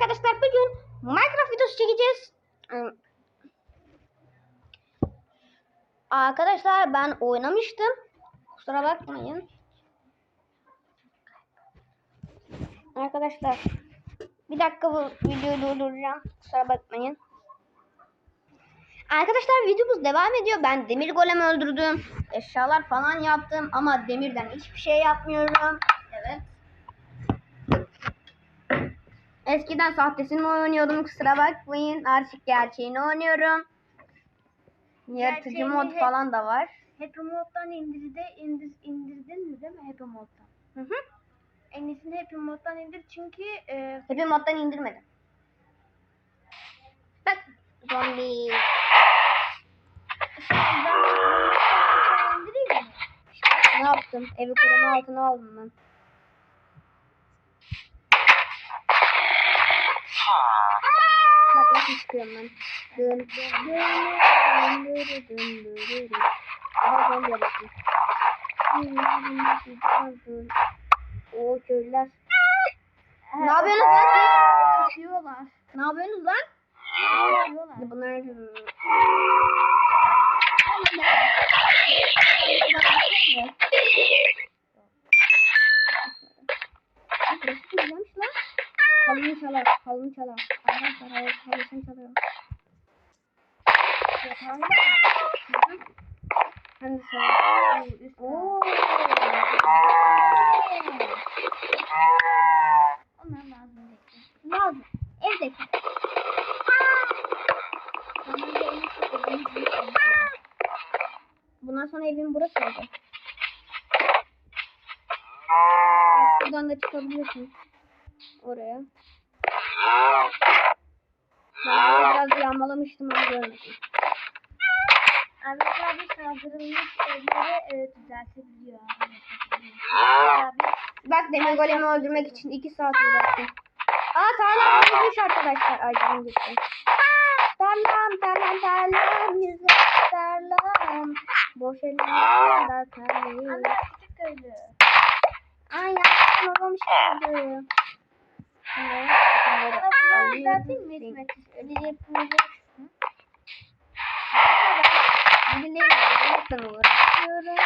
arkadaşlar bugün Minecraft videosu çekeceğiz. Arkadaşlar ben oynamıştım. Kusura bakmayın. Arkadaşlar bir dakika bu videoyu durduracağım. Kusura bakmayın. Arkadaşlar videomuz devam ediyor. Ben demir golem öldürdüm. Eşyalar falan yaptım ama demirden hiçbir şey yapmıyorum. Evet. Eskiden sahtesini oynuyordum kusura bakmayın. Artık gerçeğini oynuyorum. Yaratıcı Gerçeğini mod hep- falan da var. Happy Mode'dan indirdi, indir, indirdin mi değil mi Happy Mode'dan? Hı hı. En iyisini Happy Mode'dan indir çünkü e, Happy moddan indirmedim. Bak zombi. ben ben indireyim mi? Ne yaptım? Evi koruma altına aldım ben. Bak nasıl çıkıyorum ben. Dın dın dın dın dın dın dın. Aha zombi yaptım. Oo köylüler. Ne yapıyorsunuz lan? Koşuyorlar. Ne yapıyorsunuz lan? Bunlar. Halını çalar, halını çalar. Arkadaşlar halı, halısını çalıyor. Yatağında Ben de çalıyorum. Oo. Onlar lazım değil. Lazım. Evdeki. Bundan sonra evim burası olacak. Buradan da çıkabiliyorsun. Oraya. Ben biraz yağmalamıştım ama görmedim. Arkadaşlar bir saldırılmış evleri e, düzeltebiliyor. Abi. Bak demir golemi öldürmek için 2 saat uğraştım. Aa tarlam ölmüş arkadaşlar. Ay canım gitti. Tarlam tarlam tarlam güzel tarlam. Boş elimde tarlam. Anne küçük köylü. Ay yaptım olmamış kaldı. Düzelteyim mi İsmet? Öyle yapınca. Değil, ben uğraşıyorum.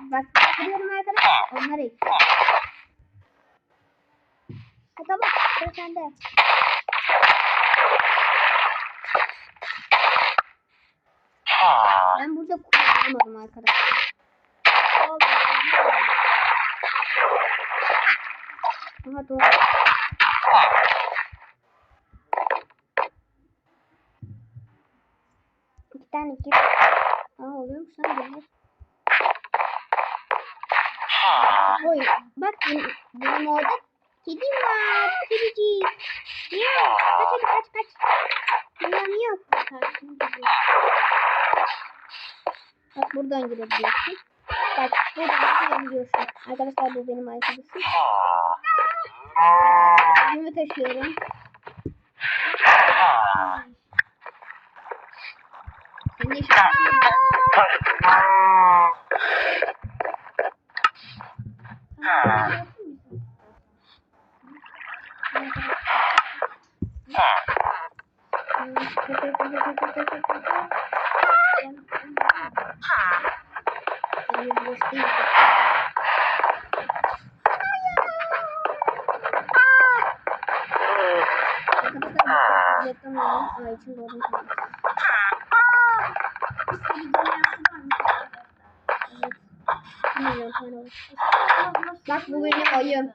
Bak bakıyorum arkadaşlar. Onlar ekliyor. Ha, tamam. Sıra sende. Ben burada kullanamadım arkadaşlar. Aha doğru. İki tane iki. Aa oluyormuş lan bunlar. Oy bak benim, benim orada kedim var. Kedicik. Miyav. Kaç hadi kaç kaç. Miyav miyav. Bak buradan girebiliyorsun. Bak buradan girebiliyorsun. Arkadaşlar bu benim arkadaşım. Yüzümü taşıyorum. Sen de şu Bak bu benim ayım.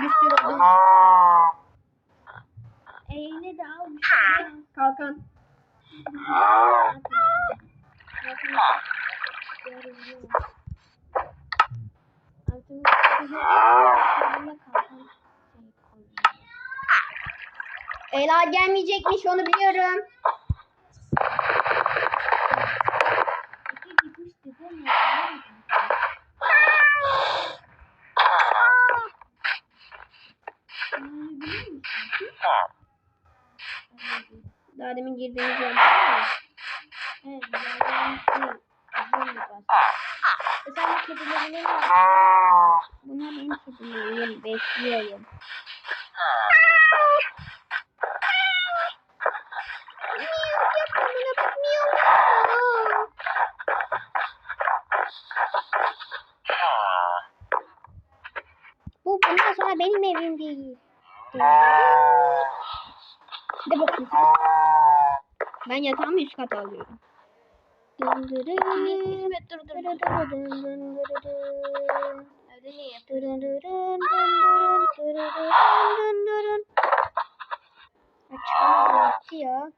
Bir sürü odun. Eline de almış. Kalkan. Ela gelmeyecekmiş onu biliyorum. Daha demin girdiğimiz yer. Evet, yani şey, uzun bir bas. Kedilerine mi? Bunlar benim kedilerim. Bekliyorum. Bu bundan sonra benim evim değil. De bakayım. Ben yatağımı üst kata alıyorum. İsmet dur dur dırın. Açıklama gitti ya.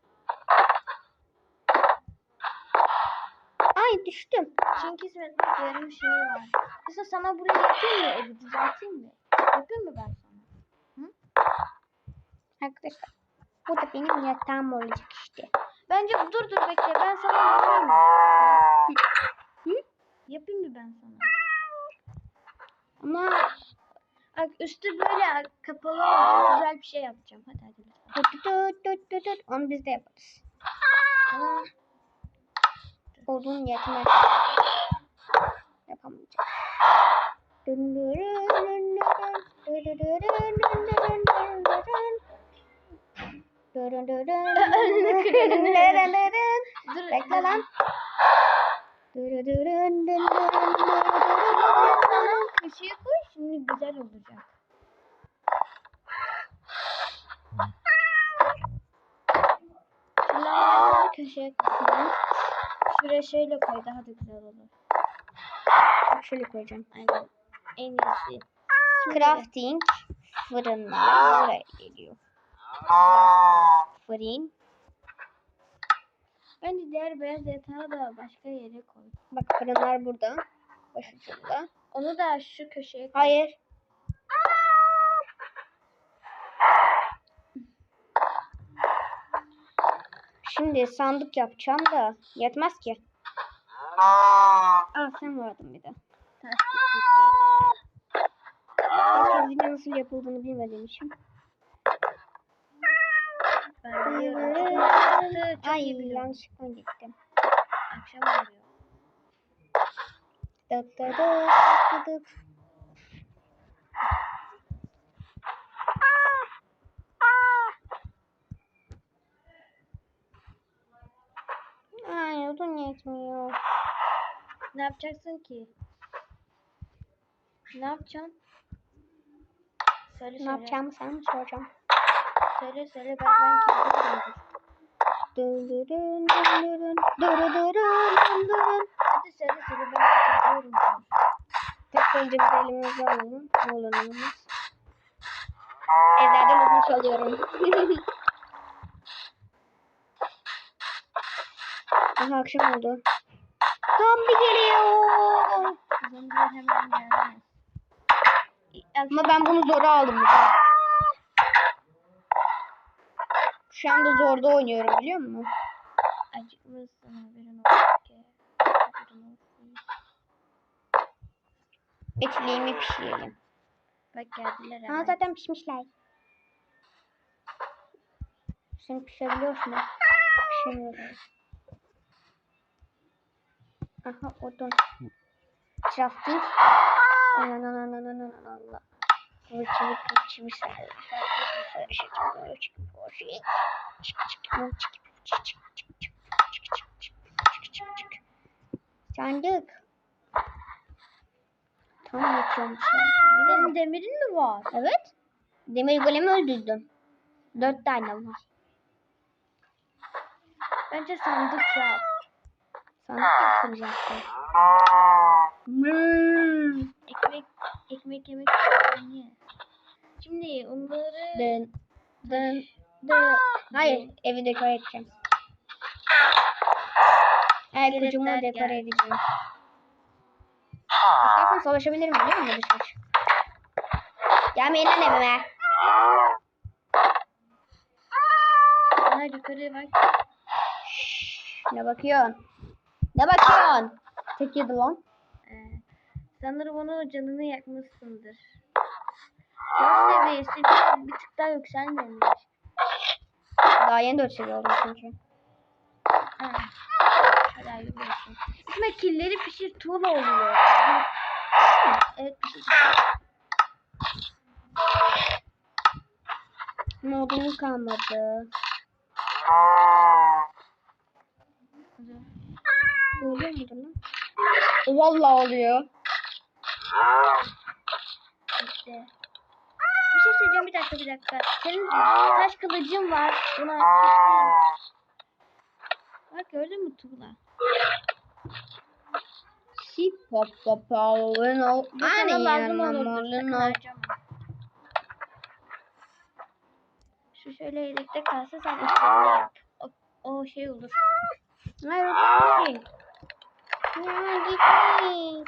Ay düştüm. Çünkü İsmet bak yarım şey var. Mesela sana burayı yapayım mı? Evi düzelteyim mi? Yapayım mı ben sana? Arkadaşlar bu da benim yatağım olacak. Bence dur dur bekle ben sana yapayım mı? Hı? Yapayım mı ben sana? Ama Bak üstü böyle kapalı olacak. Güzel bir şey yapacağım. Hadi hadi tut tut tut tut tut onu biz de yaparız. Tamam. Odun yetmez. Yapamayacağım. Dın dırın dın dırın, dırı dırın dın dırın dın dırın. Dırın dırın, Önünü dırın dırın. Dur. Bekle lan. Dırı dırın dırın dırın. köşeye koy şimdi güzel olacak. Şuraları köşeye koy. Şuraya şöyle koy daha da güzel olur. Bak şöyle koyacağım. Aynen. En iyisi. Crafting fırınlar buraya geliyor. Fırın. Bence diğer beyaz yatağı da başka yere koy. Bak fırınlar burada. Başucunda. Onu da şu köşeye koy. Hayır. Şimdi sandık yapacağım da yetmez ki. Aa sen vardın bir de. Ters Herkesin nasıl yapıldığını bilmediğim için. Ben biliyorum. Yaptı, Çok Ay iyi biliyorum. yanlışlıkla gittim. Akşam oluyor. Dık dık dık dık. Ay odun yetmiyor. Ne yapacaksın ki? Ne yapacaksın? Söyle Ne yapacağımı sana mı soracağım? Söyle söyle ben ben dırın dırı dırın dın dırın. Hadi söyle söyle ben sen. Tek önce biz elimize alalım. Oğlanımız. Evlerden odun çalıyorum. Aha akşam oldu. Zombi geliyor. Zombiler hemen gelmez. Ama ben bunu zora aldım. bir de. Şu anda zorda oynuyorum biliyor musun? Acıkmışsın haberin olsun. Etliğimi pişirelim. Bak geldiler Ha hemen. zaten pişmişler. Sen pişirebiliyorsun ha. Pişirmiyorum. Aha odun. Crafting. Anan anan anan anan Allah. Vıçı vıçı vıçı Sandık. Tam yapıyorum. Senin demirin mi var? Evet. Demir golemi öldürdüm. Dört tane var. Bence sandık yap. Sandık yapacaktım. Hmm. Ekmek ekmek yemek niye? Şimdi onları Dın dın dın. Hayır evi dekore edeceğim. Kucumu Geletler dekore edeceğim. İstersen savaşabilirim biliyor musun dış dış? Gelmeyin lan evime. onlar yukarı bak. Ne bakıyorsun? Ne bakıyorsun? Tek yedi lan. Ee, sanırım onu canını yakmışsındır. Dört seviyesi bir, tık daha yükselmemiş. Daha yeni dört seviye oldum çünkü. Ha. İsmet killeri pişir tuğla oluyor. Evet şey. Modum kalmadı. Oluyor mu lan? Vallahi oluyor. Bekle. Bir şey söyleyeceğim bir dakika bir dakika. Senin taş kılıcın var. Açacaksın. Bak gördün mü Tuğla? Si pop pop no. Bu sana lazım harcama. Şu şöyle yedekte kalsa sen işlerini yap. O, o şey olur. Hayır o şey. Ya gitmeyin.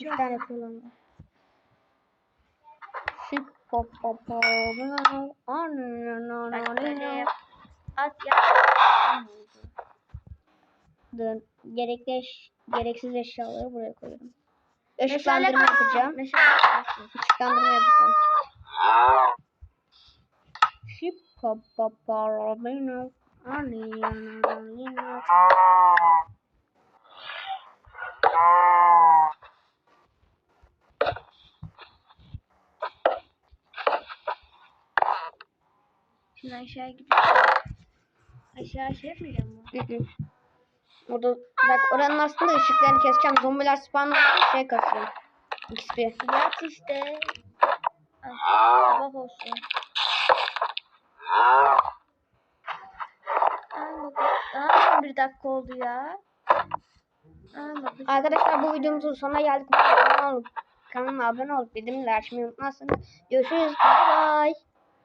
Bir tane kullanma. Bak böyle yap. At. Dön. Gerekli eş, gereksiz eşyaları buraya koyuyorum. Işıklandırma yapacağım. Işıklandırma yapacağım. Şip pop pop parabino. Şimdi aşağı gidiyorum. Aşağı şey yapmayacağım mı? Orada bak oranın aslında ışıklarını keseceğim. Zombiler spawn şey kasıyor. XP. Yat işte. Al, Sabah olsun. Aa, bak. Bir dakika oldu ya. Aa, bak. Arkadaşlar bu videomuzun sonuna geldik. Abone olup kanalıma abone olup bildirimleri açmayı unutmazsanız. Görüşürüz. Bay bay.